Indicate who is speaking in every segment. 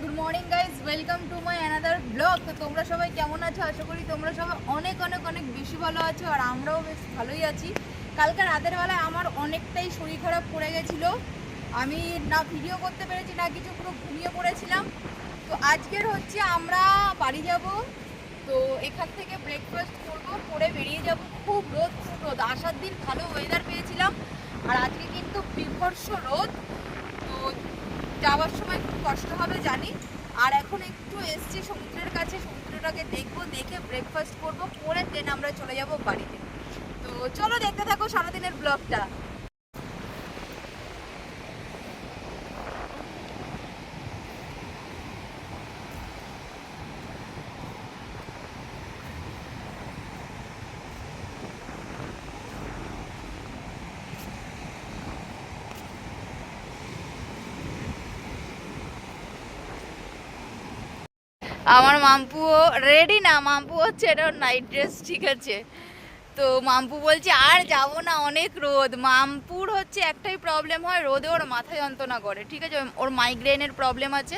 Speaker 1: Good morning guys welcome to my another blog তো তোমরা সবাই কেমন আছো? আশা করি তোমরা সবাই অনেক অনেক অনেক বেশি ভালো আছো, আর আমরাও বেশ ভালোই আছি। কালকে রাতের বেলায় আমার অনেকটাই শরীর খারাপ পড়ে গেছিল। আমি না ভিডিও করতে পেরেছি, না কিছু, পুরো ঘুমিয়ে পড়েছিলাম। তো আজকের হচ্ছে আমরা বাড়ি যাব। তো এখান থেকে ব্রেকফাস্ট করব, করে বেরিয়ে যাব। খুব রোদ খুব রোদ। আসার দিন ভালো ওয়েদার পেয়েছিলাম। আর আজকে কিন্তু বিভর্ষ রোদ। তো যাওয়ার সময় কষ্ট হবে জানি। আর এখন একটু এসছি সমুদ্রের কাছে, সমুদ্রটাকে দেখব, দেখে ব্রেকফাস্ট করব, করে দেন আমরা চলে যাব বাড়িতে। তো চলো দেখতে থাকো সারাদিনের ব্লগটা আমার মাম্পুও রেডি না মাম্পু হচ্ছে এটা নাইট ড্রেস ঠিক আছে? তো মাম্পু বলছে আর যাব না অনেক রোদ। মাম্পুর হচ্ছে একটাই প্রবলেম হয় রোদে ওর মাথা যন্ত্রণা করে ঠিক আছে? ওর মাইগ্রেনের প্রবলেম আছে।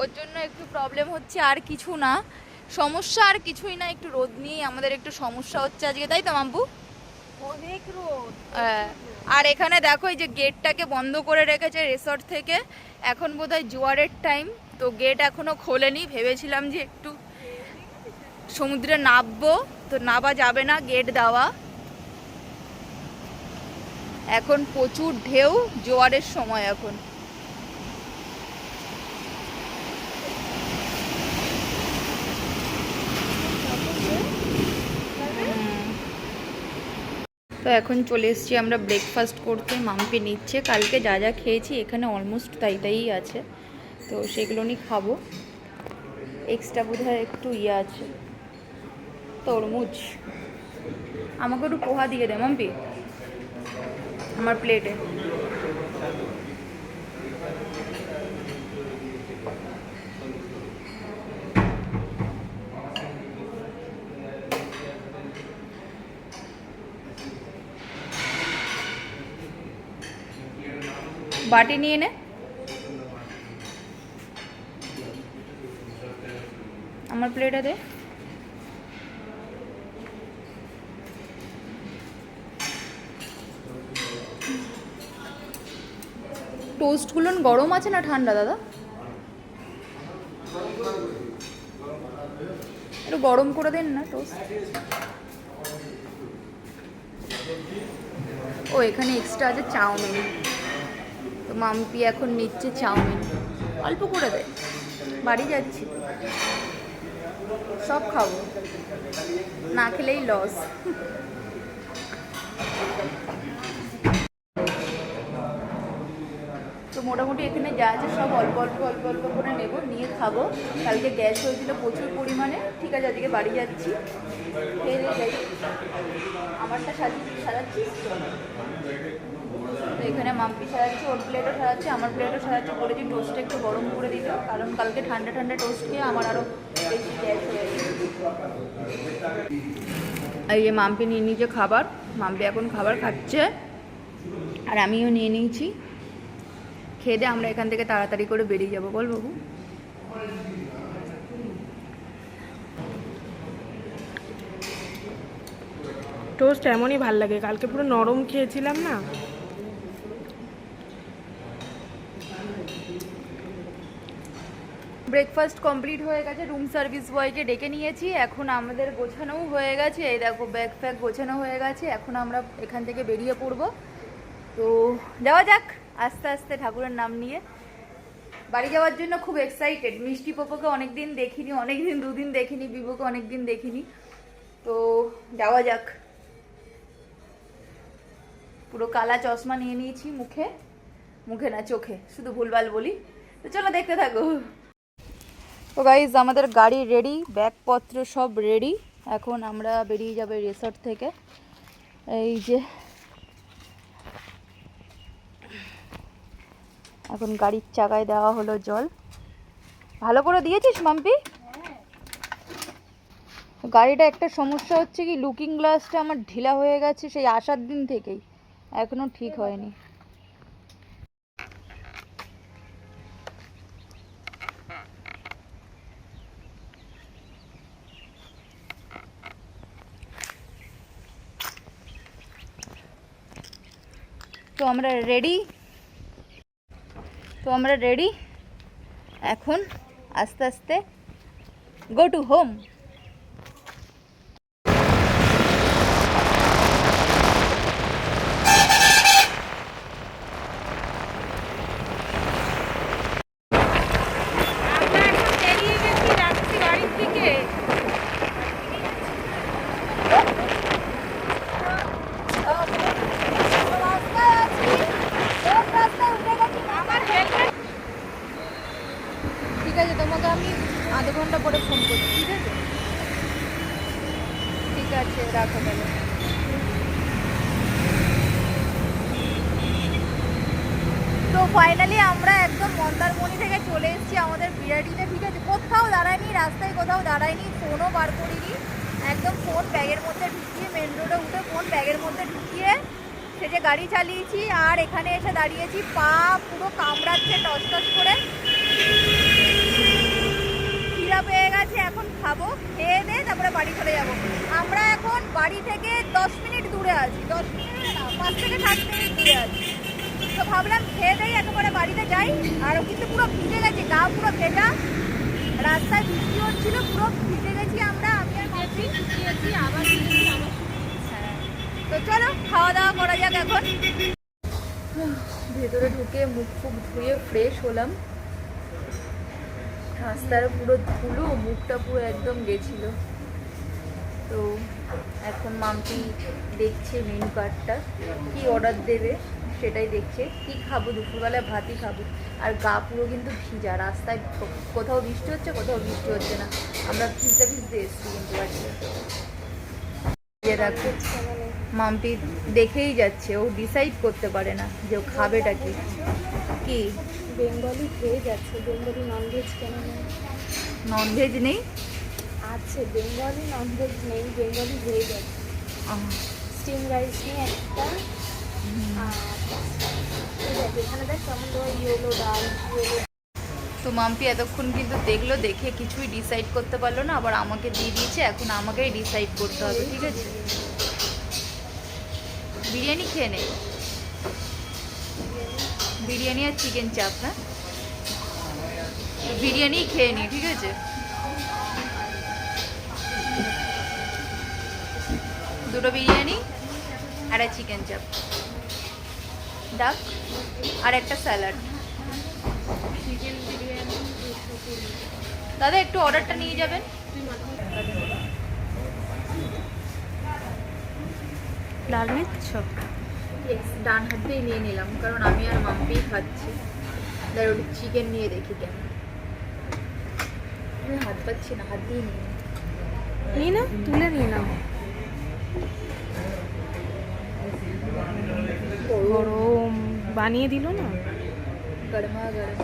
Speaker 1: ওর জন্য একটু প্রবলেম হচ্ছে আর কিছু না। সমস্যা আর কিছুই না একটু রোদ নিয়েই আমাদের একটু সমস্যা হচ্ছে আজকে তাই তো মাম্পু?
Speaker 2: অনেক রোদ
Speaker 1: হ্যাঁ। আর এখানে দেখো এই যে গেটটাকে বন্ধ করে রেখেছে রিসর্ট থেকে। এখন বোধহয় জোয়ারের টাইম তো গেট এখনও খোলেনি, ভেবেছিলাম যে একটু সমুদ্রে নামবো, তো নাবা যাবে না গেট দেওয়া। এখন প্রচুর ঢেউ, জোয়ারের সময় এখন। তো এখন চলে এসেছি আমরা ব্রেকফাস্ট করতে, মাম্পি নিচ্ছে, কালকে যা যা খেয়েছি, এখানে অলমোস্ট তাই তাই আছে। তো সেগুলো নিয়ে খাব। এক্সট্রা বোধহয় একটু ইয়ে আছে। তরমুজ। আমাকে একটু পোহা দিয়ে দে, মাম্পি। আমার প্লেটে বাটি নিয়ে নে। আমার প্লেটে দে। টোস্টগুলো গরম আছে না ঠান্ডা, দাদা? একটু গরম করে দেন না টোস্ট ও, এখানে এক্সট্রা আছে চাউমিন। তো মাম্পি এখন নিচ্ছে চাউমিন। অল্প করে দে। বাড়ি যাচ্ছি। সব খাব। না খেলেই লস তো মোটামুটি এখানে যা আছে সব অল্প অল্প অল্প অল্প করে নেব, নিয়ে খাব। কালকে গ্যাস হয়েছিল প্রচুর পরিমাণে। ঠিক আছে আজকে বাড়ি যাচ্ছি। আমারটা সাজি সাজাচ্ছিস তো? এখানে মাম্পি সাজাচ্ছে, ওর প্লেটও সাজাচ্ছে, আমার প্লেটও সাজাচ্ছে। বলেছি টোস্টটা একটু গরম করে দিল কারণ কালকে ঠান্ডা ঠান্ডা টোস্ট খেয়ে আমার আরও এই যে মাম্পি নিয়ে নিয়েছে খাবার, মাম্পি এখন খাবার খাচ্ছে, আর আমিও নিয়ে নিয়েছি। খেয়ে দিয়ে আমরা এখান থেকে তাড়াতাড়ি করে বেরিয়ে যাব, বল বাবু।
Speaker 2: টোস্ট এমনই ভালো লাগে, কালকে পুরো নরম খেয়েছিলাম না?
Speaker 1: ব্রেকফাস্ট কমপ্লিট হয়ে গেছে রুম সার্ভিস বয়কে ডেকে নিয়েছি, এখন আমাদের গোছানোও হয়ে গেছে, এই দেখো ব্যাগ ফ্যাগ গোছানো হয়ে গেছে, এখন আমরা এখান থেকে বেরিয়ে পড়ব। তো যাওয়া যাক, আস্তে আস্তে ঠাকুরের নাম নিয়ে। বাড়ি যাওয়ার জন্য খুব এক্সাইটেড মিষ্টি পোপোকে অনেকদিন দেখিনি, অনেকদিন, দুদিন দেখিনি বিবুকে অনেকদিন দেখিনি। তো যাওয়া যাক। পুরো কালা চশমা নিয়ে নিয়েছি মুখে মুখে না চোখে, শুধু ভুলভাল বলি। তো চলো দেখতে থাকো। তো গাইজ আমাদের গাড়ি রেডি ব্যাগপত্র সব রেডি এখন আমরা বেরিয়ে যাবে রিসর্ট থেকে। এই যে, এখন গাড়ির চাকায় দেওয়া হলো জল। ভালো করে দিয়েছিস, মাম্পি? গাড়িটা একটা সমস্যা হচ্ছে কি লুকিং গ্লাসটা আমার ঢিলা হয়ে গেছে সেই আসার দিন থেকেই। এখনও ঠিক হয়নি। আমরা রেডি তো আমরা রেডি এখন আস্তে আস্তে গো টু হোম
Speaker 2: আমরা এখন বেরিয়ে গেছি যাচ্ছি বাড়ির দিকে আমার হেলমেট
Speaker 1: ঠিক আছে, তোমাকে আমি আধ ঘণ্টা পরে ফোন করছি, ঠিক আছে? ঠিক আছে, রাখো তাহলে। তো ফাইনালি আমরা একদম মন্দারমণি থেকে চলে এসেছি আমাদের বিরাটিতে ঠিক আছে? কোথাও দাঁড়ায়নি, রাস্তায় কোথাও দাঁড়ায়নি ফোনও বার করিনি। একদম ফোন ব্যাগের মধ্যে ঢুকিয়ে মেন রোডে উঠে ফোন ব্যাগের মধ্যে ঢুকিয়ে সে যে গাড়ি চালিয়েছি আর এখানে এসে দাঁড়িয়েছি, পা পুরো কামড়াচ্ছে টস টস করে খিদা পেয়ে গেছে এখন খাব খেয়ে দিয়ে তারপরে বাড়ি চলে যাব আমরা এখন বাড়ি থেকে দশ মিনিট দূরে আছি, দশ মিনিট না, পাঁচ থেকে সাত মিনিট দূরে আছি। তো ভাবলাম খেয়ে দেই একেবারে বাড়িতে যাই, আর কিন্তু পুরো ভিজে গেছে, গা পুরো ভেজা। রাস্তায় বৃষ্টি হচ্ছিল, পুরো ভিজে গেছি আমরা, আমি আর মাসি।
Speaker 2: আবার
Speaker 1: হ্যাঁ। তো চলো, খাওয়া দাওয়া করা যাক এখন। ভেতরে ঢুকে মুখ ফুক ধুয়ে ফ্রেশ হলাম। রাস্তার পুরো ধুলো, মুখটা পুরো একদম গেছিল। তো এখন মামটি দেখছে মেনু কার্ডটা কি অর্ডার দেবে সেটাই দেখছে। কি খাব? দুপুরবেলায় ভাতই খাব। আর গা পুরো কিন্তু ভিজা। রাস্তায় কোথাও বৃষ্টি হচ্ছে কোথাও বৃষ্টি হচ্ছে না। আমরা ভিজতে ভিজতে এসছি কিন্তু মামটি দেখেই যাচ্ছে। ও ডিসাইড করতে পারে না যে ও খাবেটা কি। কি?
Speaker 2: বেঙ্গলি ভেজ আছে। বেঙ্গলি ননভেজ কেন
Speaker 1: ননভেজ নেই?
Speaker 2: আছে বেঙ্গলি ননভেজ নেই বেঙ্গলি ভেজ আছে স্টিম রাইস নিয়ে একটা এখানে দেখ কেমন দেওয়া ইয়েলো ডাল ইয়েলো
Speaker 1: তো মাম্পি এতক্ষণ কিন্তু দেখল দেখে কিছুই ডিসাইড করতে পারল না আবার আমাকে দিয়ে দিয়েছে এখন আমাকেই ডিসাইড করতে হবে ঠিক আছে? বিরিয়ানি খেয়ে নে। বিরিয়ানি? আর চিকেন চাপ হ্যাঁ? বিরিয়ানি খেয়ে নি ঠিক আছে? দুটো বিরিয়ানি আর এক চিকেন চাপ ডাক। আর একটা স্যালাড
Speaker 2: বিরিয়ানি
Speaker 1: দাদা একটু অর্ডারটা নিয়ে যাবেন?
Speaker 2: ডাল নিচ্ছ?
Speaker 1: ডান হাত দিয়ে নিয়ে নিলাম কারণ আমি আর মাম্পিই খাচ্ছি। দাঁড়া ওটা চিকেন নিয়ে দেখি কেন হাত পাচ্ছি না হাত দিয়ে নিয়ে। নিই।
Speaker 2: না তুলে নিয়ে নাও। গরম। বানিয়ে দিল না?
Speaker 1: গরমা গরম।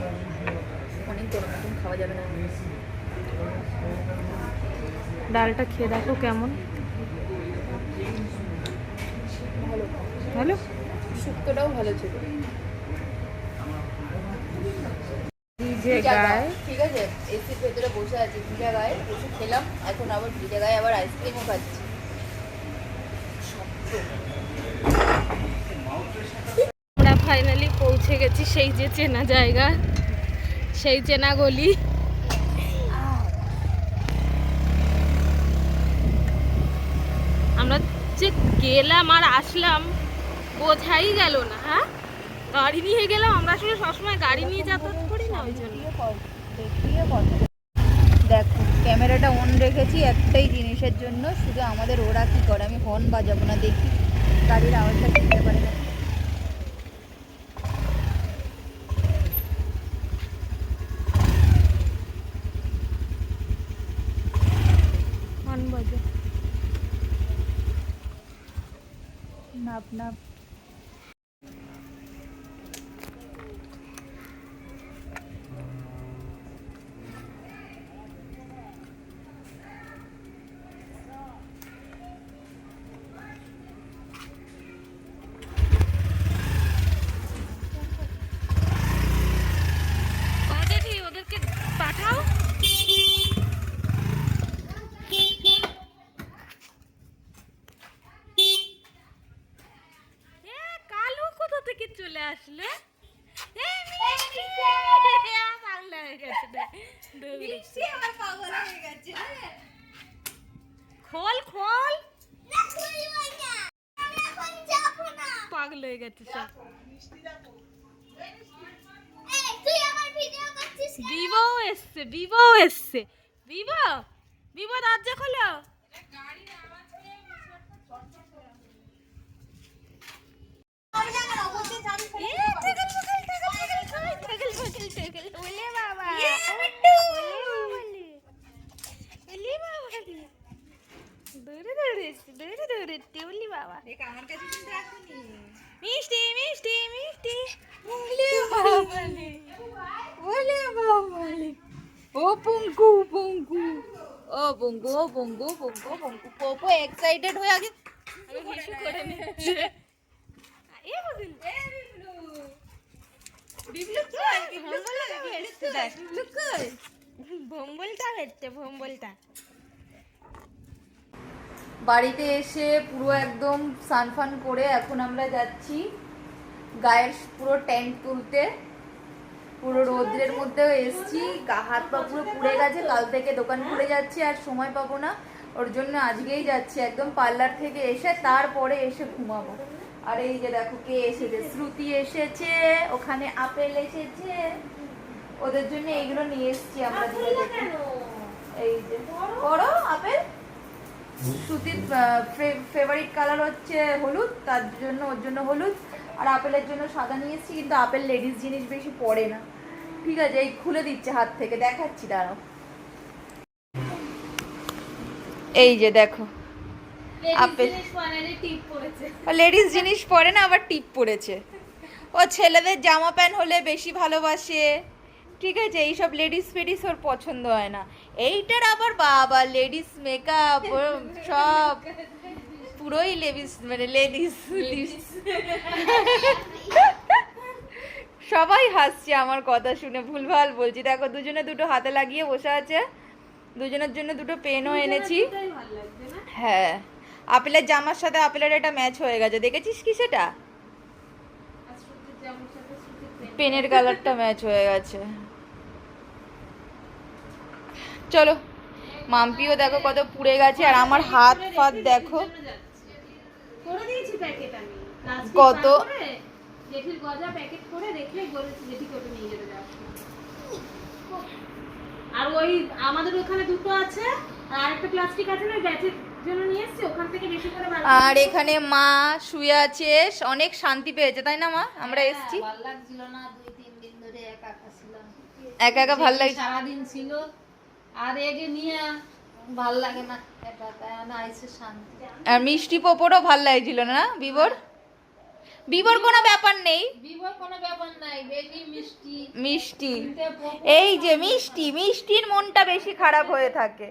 Speaker 1: অনেক গরম এখন খাওয়া যাবে না।
Speaker 2: ডালটা খেয়ে দেখো কেমন।
Speaker 1: ভালো।
Speaker 2: ভালো?
Speaker 1: শুক্তোটাও ভালো ছিল।
Speaker 2: ভিজে গায়ে।
Speaker 1: গায়ে, ঠিক আছে এসির ভেতরে বসে আছি। ভিজা গায়ে খেলাম। এখন আবার ভিজা গায়ে আবার আইসক্রিমও খাচ্ছি।
Speaker 2: আমরা ফাইনালি পৌঁছে গেছি সেই যে চেনা জায়গা, সেই চেনা গলি। আমরা যে গেলাম আর আসলাম, বোঝাই গেল না হ্যাঁ? গাড়ি নিয়ে গেলাম, আমরা আসলে সবসময় গাড়ি নিয়ে যাতায়াত করি না ওই জন্য।
Speaker 1: দেখো, ক্যামেরাটা অন রেখেছি একটাই জিনিসের জন্য, শুধু আমাদের ওরা কি করে? আমি হর্ন বাজাবো না, দেখি গাড়ির আওয়াজটা শুনতে পারে না।
Speaker 2: বাজে।
Speaker 1: নাপ নাপ। আসলে?
Speaker 2: খোল খোল। পাগল হয়ে গেছে সব। বিবো এসছে বিবো এসছে। বিবো বিবো রাজ্য খোল দৌড়ে দৌড়ে এসছে, ওলে বাবা।
Speaker 1: দেখ, আমার কাছে কিন্তু এখনই।
Speaker 2: মিষ্টি মিষ্টি মিষ্টি
Speaker 1: ওলে বাবালে। ওলে বাবালে। ও পঙ্কু পঙ্কু ও পঙ্কু ও পঙ্কু পঙ্কু পঙ্কু পোপো এক্সাইটেড হয়ে আগে
Speaker 2: আমি হিসু করে নিচ্ছে এ বদল ভম্বলটা হচ্ছে ভম্বলটা
Speaker 1: বাড়িতে এসে পুরো একদম সানফান করে এখন আমরা যাচ্ছি গায়ের পুরো ট্যাঙ্ক তুলতে। পুরো রোদ্রের মধ্যেও এসছি। গা- হাত পা পুরো পুড়ে গেছে। কাল থেকে দোকান খুলে যাচ্ছি আর সময় পাবো না। ওর জন্য আজকেই যাচ্ছি একদম পার্লার থেকে এসে তারপরে এসে ঘুমাবো। আর এই যে দেখো কে এসেছে? শ্রুতি এসেছে ওখানে আপেল এসেছে। ওদের জন্য এইগুলো নিয়ে এসছি আমরা এই যে বড়? আপেল? সুতির ফেভারিট কালার হচ্ছে হলুদ তার জন্য ওর জন্য হলুদ। আর আপেলের জন্য সাদা নিয়ে এসেছি কিন্তু আপেল লেডিস জিনিস বেশি পড়ে না। ঠিক আছে এই খুলে দিচ্ছে হাত থেকে দেখাচ্ছি দাঁড়াও। এই যে দেখো আপেল। লেডিস জিনিস পরে না আবার টিপ পড়েছে। ও ছেলেদের জামা প্যান্ট হলে বেশি ভালোবাসে। ঠিক আছে এইসব লেডিস ফেডিস ওর পছন্দ হয় না। এইটার আবার বাবা লেডিস মেকআপ সব। পুরোই লেডিস মানে লেডিস সবাই হাসছে আমার কথা শুনে ভুলভাল বলছি। দেখো দুজনে দুটো হাতে লাগিয়ে বসে আছে। দুজনের জন্য দুটো পেনও এনেছি। হ্যাঁ। আপেলের জামার সাথে আপেলের এটা ম্যাচ হয়ে গেছে। দেখেছিস কি সেটা। পেনের কালারটা ম্যাচ হয়ে গেছে। চলো মাম্পিও দেখো কত পুড়ে গেছে আর আমার হাত ফাত দেখো।
Speaker 2: করে দিয়েছি প্যাকেট আমি।
Speaker 1: কত?
Speaker 2: আর ওই আমাদের ওখানে দুটো আছে আর একটা প্লাস্টিক আছে না ব্যাচের এসেছি
Speaker 1: আর এখানে মা শুয়ে আছে অনেক শান্তি পেয়েছে তাই না মা? আমরা এসছি।
Speaker 3: দিন ধরে একা একা
Speaker 1: ভালো
Speaker 3: সারাদিন ছিল। আর এগে নিয়ে ভালো লাগে না
Speaker 1: আর মিষ্টি পোপরও ভালো লাগছিল না বিবর? বিবর কোনো ব্যাপার নেই।
Speaker 3: বিবর কোনো ব্যাপার নাই বেশি মিষ্টি।
Speaker 1: মিষ্টি। এই যে মিষ্টি মিষ্টির মনটা বেশি খারাপ হয়ে থাকে।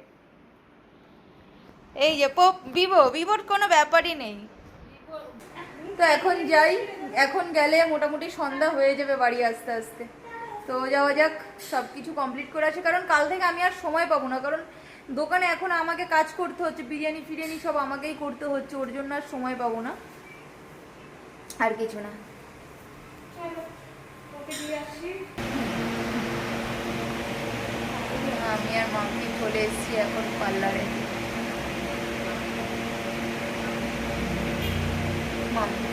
Speaker 1: এই যে পোপ বিবো বিবোর কোনো ব্যাপারই নেই। তো এখন যাই এখন গেলে মোটামুটি সন্ধ্যা হয়ে যাবে বাড়ি আস্তে আস্তে। তো যাওয়া যাক সব কিছু কমপ্লিট করে আছে কারণ কাল থেকে আমি আর সময় পাবো না কারণ দোকানে এখন আমাকে কাজ করতে হচ্ছে বিরিয়ানি ফিরিয়ানি সব আমাকেই করতে হচ্ছে ওর জন্য আর সময় পাবো না। আর কিছু না। আমি আর মাম্পি চলে এসেছি এখন পার্লারে।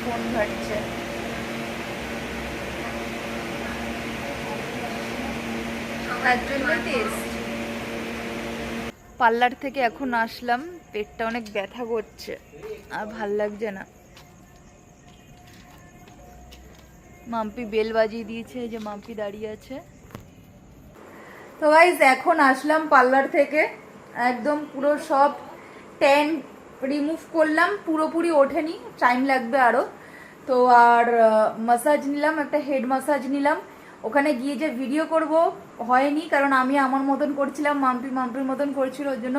Speaker 1: ফোন ঘাটছে পার্লার থেকে এখন আসলাম পেটটা অনেক ব্যথা করছে আর ভালো লাগছে না। মাম্পি বেল বাজিয়ে দিয়েছে যে মাম্পি দাঁড়িয়ে আছে। তো গাইজ এখন আসলাম পার্লার থেকে একদম পুরো সব ট্যান রিমুভ করলাম, পুরোপুরি ওঠেনি টাইম লাগবে আরও তো আর মাসাজ নিলাম, একটা হেড মাসাজ নিলাম। ওখানে গিয়ে যে ভিডিও করব, হয়নি, কারণ আমি আমার মতন করছিলাম, মাম্পি মাম্পির মতন করছিল, ওর জন্য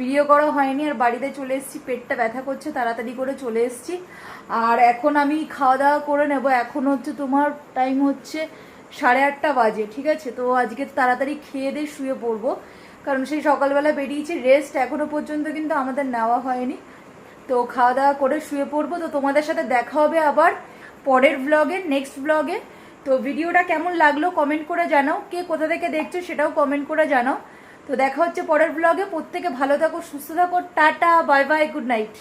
Speaker 1: ভিডিও করা হয়নি। আর বাড়িতে চলে এসেছি, পেটটা ব্যথা করছে, তাড়াতাড়ি করে চলে এসেছি। আর এখন আমি খাওয়া দাওয়া করে নেব, এখন হচ্ছে তোমার টাইম হচ্ছে সাড়ে আটটা বাজে, ঠিক আছে? তো আজকে তাড়াতাড়ি খেয়ে দিয়ে শুয়ে পড়ব। কারণ সেই সকালবেলা বেরিয়েছি রেস্ট এখনও পর্যন্ত কিন্তু আমাদের নেওয়া হয়নি। তো খাওয়া দাওয়া করে শুয়ে পড়ব। তো তোমাদের সাথে দেখা হবে আবার পরের ব্লগে নেক্সট ব্লগে তো ভিডিওটা কেমন লাগল কমেন্ট করে জানাও। কে কোথা থেকে দেখছ সেটাও কমেন্ট করে জানাও। তো দেখা হচ্ছে পরের ব্লগে প্রত্যেকে ভালো থাকো, সুস্থ থাকো। Tata bye bye good night